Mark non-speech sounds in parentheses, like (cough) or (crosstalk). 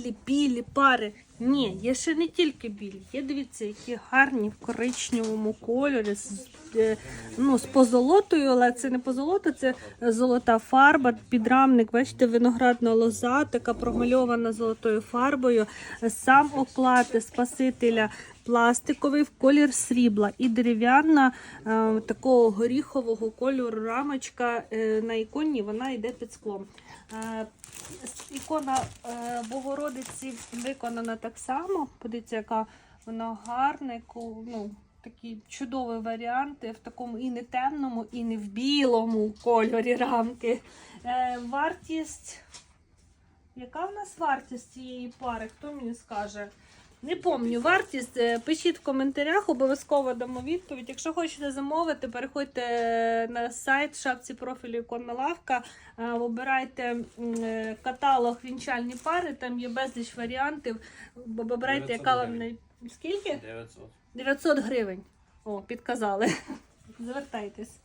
білі, білі пари. Ні, є ще не тільки білі. Є, дивіться, які гарні в коричневому кольорі. Е, ну, з позолотою, але це не позолота, це золота фарба, підрамник. Бачите, виноградна лоза, така промальована золотою фарбою. Сам оклад Спасителя пластиковий в колір срібла і дерев'яна е, такого горіхового кольору рамочка е, на іконі вона йде під склом. Ікона е, Богородиці виконана так само. Подивіться, яка вона гарна, ну, такий чудовий варіант в такому і не темному, і не в білому кольорі рамки. Е, вартість. Яка в нас вартість цієї пари? Хто мені скаже? Не пам'ятаю вартість. Е, Пишіть в коментарях, обов'язково дамо відповідь. Якщо хочете замовити, переходьте е, на сайт в шапці профілю іконна лавка, е, обирайте каталог вінчальні пари, там є безліч варіантів. Обирайте, яка вам най... скільки? 900. 900 гривень. О, підказали. (laughs) Звертайтесь.